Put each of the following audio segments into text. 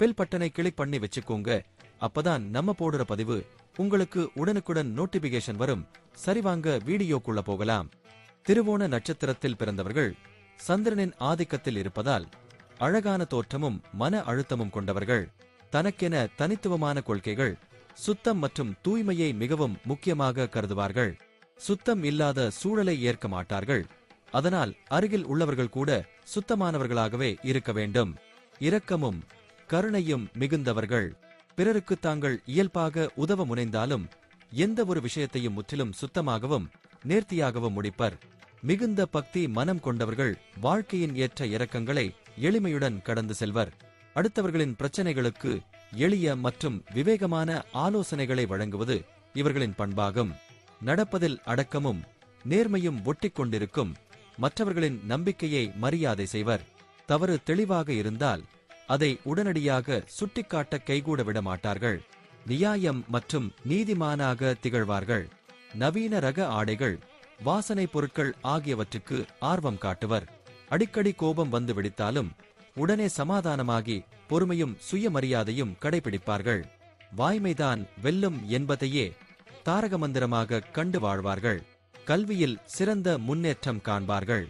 Bell பட்டனை click பண்ணி வச்சுக்கோங்க. அப்பதான் நம்ம போடுற பதிவு உங்களுக்கு உடனுக்குடன் நோட்டிபிகேஷன் வரும். சரிவாங்க வீடியோக்குள்ள போகலாம். திருவோண நட்சத்திரத்தில் பிறந்தவர்கள் சந்திரனின் ஆதிக்கத்தில் இருப்பதால் அழகான தோற்றமும் மன அழுத்தமும் கொண்டவர்கள். தனக்கென தனித்துவமான கொள்கைகள் சுத்தம் மற்றும் தூய்மையை மிகவும் முக்கியமாக கருதுவார்கள். சுத்தம் இல்லாத சூழலை ஏற்க மாட்டார்கள். அதனால் அருகில் உள்ளவர்கள் கூட சுத்தமானவர்களாகவே இருக்க வேண்டும். இரக்கமும் கருணையும் மிகுந்தவர்கள். பிறருக்கு தாங்கள் இயல்பாக உதவ முனைந்தாலும் எந்த ஒரு விஷயத்தையும் முற்றிலும் சுத்தமாகவும் நேர்த்தியாகவும் முடிப்பர். மிகுந்த பக்தி மனம் கொண்டவர்கள் வாழ்க்கையின் ஏற்ற இரக்கங்களை எளிமையுடன் கடந்து செல்வர். அடுத்தவர்களின் பிரச்சனைகளுக்கு எளிய மற்றும் விவேகமான ஆலோசனைகளை வழங்குவது இவர்களின் பண்பாகும். நடப்பதில் அடக்கமும் நேர்மையும் ஒட்டிக் கொண்டிருக்கும் மற்றவர்களின் நம்பிக்கையை மரியாதை செய்வர். தவறு தெளிவாக இருந்தால் அதை உடனடியாக சுட்டிக்காட்ட கைகூட விட மாட்டார்கள் நியாயம் மற்றும் நீதிமானாக திகழ்வார்கள். நவீன ரக ஆடைகள் வாசனை பொருட்கள் ஆகியவற்றுக்கு ஆர்வம் காட்டுவர். அடிக்கடி கோபம் வந்து வெடித்தாலும் உடனே சமாதானமாகி பொறுமையும் சுயமரியாதையும் கடைபிடிப்பார்கள். வாய்மைதான் வெல்லும் என்பதையே தாரக மந்திரமாக கண்டு வாழ்வார்கள். கல்வியில் சிறந்த முன்னேற்றம் காண்பார்கள்.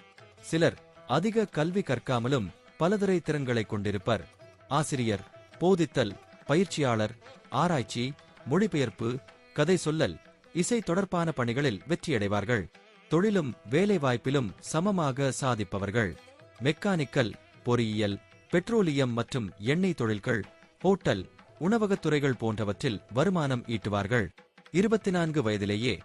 சிலர் அதிக கல்வி கற்காமலும் பலதுறை திறன்களை கொண்டிருப்பர். ஆசிரியர் போதித்தல் பயிற்சியாளர் ஆராய்ச்சி மொழிபெயர்ப்பு கதை சொல்லல் இசை தொடர்பான பணிகளில் வெற்றியடைவார்கள். தொழிலும் வேலைவாய்ப்பிலும் சமமாக சாதிப்பவர்கள். மெக்கானிக்கல் பொறியியல் பெட்ரோலியம் மற்றும் எண்ணெய் தொழில்கள் ஹோட்டல் உணவகத் துறைகள் போன்றவற்றில் வருமானம் ஈட்டுவார்கள். இருபத்தி நான்கு வயதிலேயே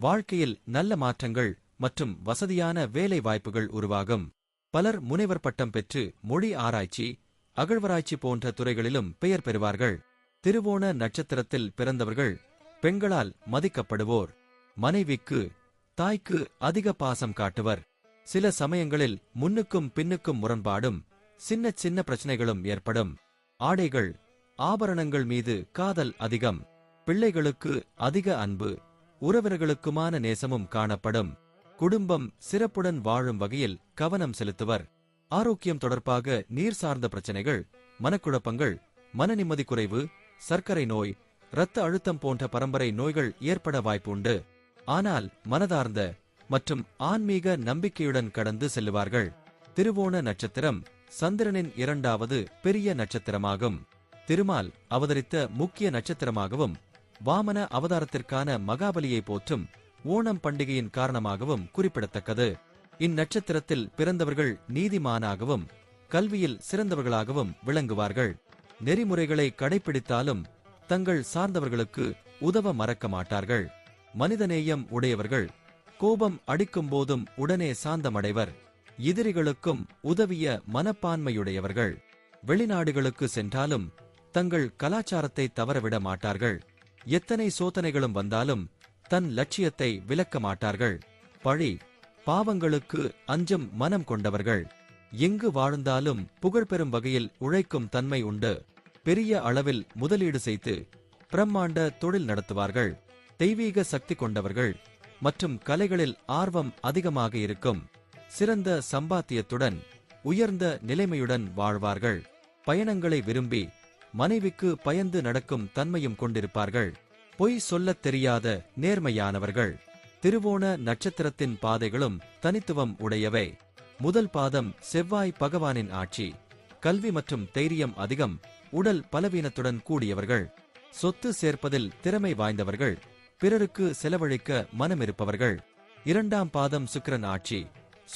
வாழ்க்கையில் நல்ல மாற்றங்கள் மற்றும் வசதியான வேலை வாய்ப்புகள் உருவாகும். பலர் முனைவர் பட்டம் பெற்று மொழி ஆராய்ச்சி அகழ்வராய்ச்சி போன்ற துறைகளிலும் பெயர் பெறுவார்கள். திருவோண நட்சத்திரத்தில் பிறந்தவர்கள் பெண்களால் மதிக்கப்படுவோர். மனைவிக்கு தாய்க்கு அதிக பாசம் காட்டுவர். சில சமயங்களில் முன்னுக்கும் பின்னுக்கும் முரண்பாடும் சின்ன சின்ன பிரச்சனைகளும் ஏற்படும். ஆடைகள் ஆபரணங்கள் மீது காதல் அதிகம். பிள்ளைகளுக்கு அதிக அன்பு உறவினர்களுக்குமான நேசமும் காணப்படும். குடும்பம் சிறப்புடன் வாழும் வகையில் கவனம் செலுத்துவர். ஆரோக்கியம் தொடர்பாக நீர் சார்ந்த பிரச்சனைகள் மனக்குழப்பங்கள் மன நிம்மதி குறைவு சர்க்கரை நோய் இரத்த அழுத்தம் போன்ற பரம்பரை நோய்கள் ஏற்பட வாய்ப்புண்டு. ஆனால் மனதார்ந்த மற்றும் ஆன்மீக நம்பிக்கையுடன் கடந்து செல்லுவார்கள். திருவோண நட்சத்திரம் சந்திரனின் இரண்டாவது பெரிய நட்சத்திரமாகும். திருமால் அவதரித்த முக்கிய நட்சத்திரமாகவும் வாமன அவதாரத்திற்கான மகாபலியை போற்றும் ஓணம் பண்டிகையின் காரணமாகவும் குறிப்பிடத்தக்கது. இந்நட்சத்திரத்தில் பிறந்தவர்கள் நீதிமானாகவும் கல்வியில் சிறந்தவர்களாகவும் விளங்குவார்கள். நெறிமுறைகளை கடைபிடித்தாலும் தங்கள் சார்ந்தவர்களுக்கு உதவ மறக்க மாட்டார்கள். மனிதநேயம் உடையவர்கள் கோபம் அடிக்கும் போதும் உடனே சாந்தமடைவர். எதிரிகளுக்கும் உதவிய மனப்பான்மையுடையவர்கள். வெளிநாடுகளுக்கு சென்றாலும் தங்கள் கலாச்சாரத்தை தவறவிட மாட்டார்கள். எத்தனை சோதனைகளும் வந்தாலும் தன் லட்சியத்தை விலக்க மாட்டார்கள் பழி பாவங்களுக்கு அஞ்சம் மனம் கொண்டவர்கள். எங்கு வாழ்ந்தாலும் புகழ்பெறும் வகையில் உழைக்கும் தன்மை உண்டு. பெரிய அளவில் முதலீடு செய்து பிரம்மாண்ட தொழில் நடத்துவார்கள். தெய்வீக சக்தி கொண்டவர்கள் மற்றும் கலைகளில் ஆர்வம் அதிகமாக இருக்கும். சிறந்த சம்பாத்தியத்துடன் உயர்ந்த நிலைமையுடன் வாழ்வார்கள். பயணங்களை விரும்பி மனைவிக்கு பயந்து நடக்கும் தன்மையும் கொண்டிருப்பார்கள். பொய் சொல்லத் தெரியாத நேர்மையானவர்கள். திருவோண நட்சத்திரத்தின் பாதைகளும் தனித்துவம் உடையவை. முதல் பாதம் செவ்வாய் பகவானின் ஆட்சி. கல்வி மற்றும் தைரியம் அதிகம் உடல் பலவீனத்துடன் கூடியவர்கள். சொத்து சேர்ப்பதில் திறமை வாய்ந்தவர்கள் பிறருக்கு செலவழிக்க மனமிருப்பவர்கள். இரண்டாம் பாதம் சுக்கிரன் ஆட்சி.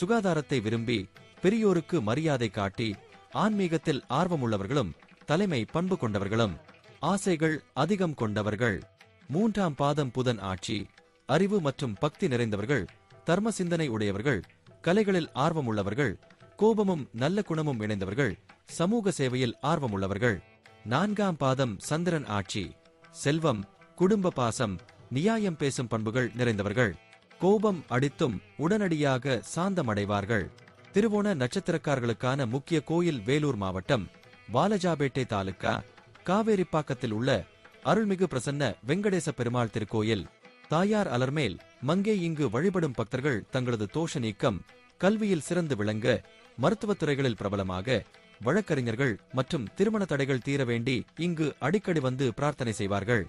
சுகாதாரத்தை விரும்பி பெரியோருக்கு மரியாதை காட்டி ஆன்மீகத்தில் ஆர்வமுள்ளவர்களும் தலைமை பண்பு கொண்டவர்களும். ஆசைகள் அதிகம் கொண்டவர்கள். மூன்றாம் பாதம் புதன் ஆட்சி. அறிவு மற்றும் பக்தி நிறைந்தவர்கள் தர்ம சிந்தனை உடையவர்கள் கலைகளில் ஆர்வமுள்ளவர்கள் கோபமும் நல்ல குணமும் இணைந்தவர்கள் சமூக சேவையில் ஆர்வமுள்ளவர்கள். நான்காம் பாதம் சந்திரன் ஆட்சி. செல்வம் குடும்ப பாசம் நியாயம் பேசும் பண்புகள் நிறைந்தவர்கள். கோபம் அடித்தும் உடனடியாக சாந்தமடைவார்கள். திருவோண நட்சத்திரக்காரர்களுக்கான முக்கிய கோயில் வேலூர் மாவட்டம் வாலஜாபேட்டை தாலுக்கா காவேரிப்பாக்கத்தில் உள்ள அருள்மிகு பிரசன்ன வெங்கடேச பெருமாள் திருக்கோயில். தாயார் அலர்மேல் மங்கே இங்கு வழிபடும் பக்தர்கள் தங்களது தோஷ நீக்கம் கல்வியில் சிறந்து விளங்க மருத்துவத் துறைகளில் பிரபலமாக வழக்கறிஞர்கள் மற்றும் திருமண தடைகள் தீர வேண்டி இங்கு அடிக்கடி வந்து பிரார்த்தனை செய்வார்கள்.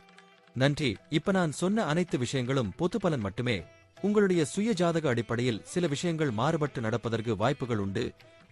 நன்றி. இப்ப நான் சொன்ன அனைத்து விஷயங்களும் பொது பலன் மட்டுமே. உங்களுடைய சுய ஜாதக அடிப்படையில் சில விஷயங்கள் மாறுபட்டு நடப்பதற்கு வாய்ப்புகள் உண்டு.